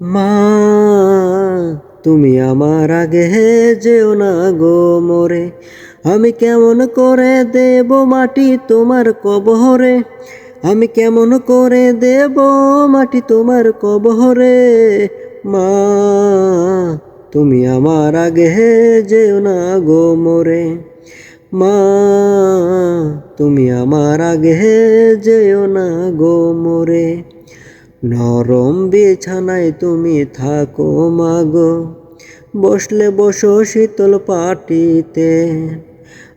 মা, তুমি আমার আগে যেও না গো মোরে। আমি কেমন করে দেব মাটি তোমার কবহরে? আমি কেমন করে দেব মাটি তোমার কবহরে? মা, তুমি আমার আগে যেও না গো মোরে। মা, তুমি আমার আগে যেও না গো মোরে। নরম বিছানায় তুমি থাকো মাগো। বসলে বসো শীতল পাটিতে।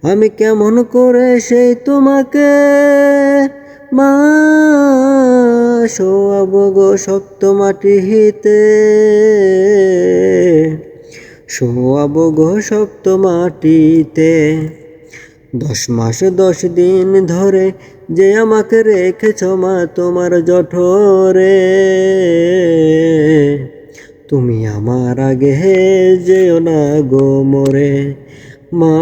আমি কেমন করে সেই তোমাকে? মা, শোয়াব গো শক্ত মাটিতে শোয়াব গো শক্ত মাটিতে। দশ মাস, দশ দিন ধরে যে আমাকে রেখেছ মা তোমার জঠরে। তুমি আমার আগে যেও না গো মোরে। মা,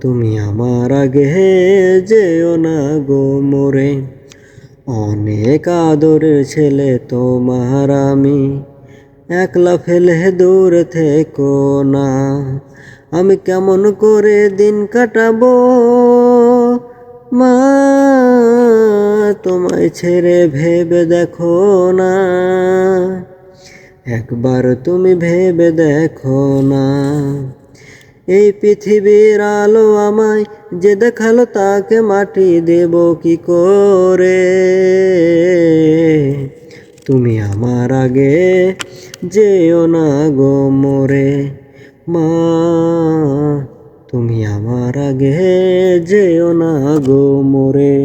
তুমি আমার আগে যেও না গো মোরে। অনেক আদরের ছেলে তোমার আমি, একলা ফেলে দূর থেকো না। আমি কেমন করে দিন কাটাবো? মা, তোমায় ছেড়ে ভেবে দেখো না। একবার তুমি ভেবে দেখো না। এই পৃথিবীর আলো আমায় যে দেখাল তাকে মাটি দেব কি করে? তুমি আমার আগে যেও না গো মোরে। মা তুমি আমার আগে যেও না গো মোরে।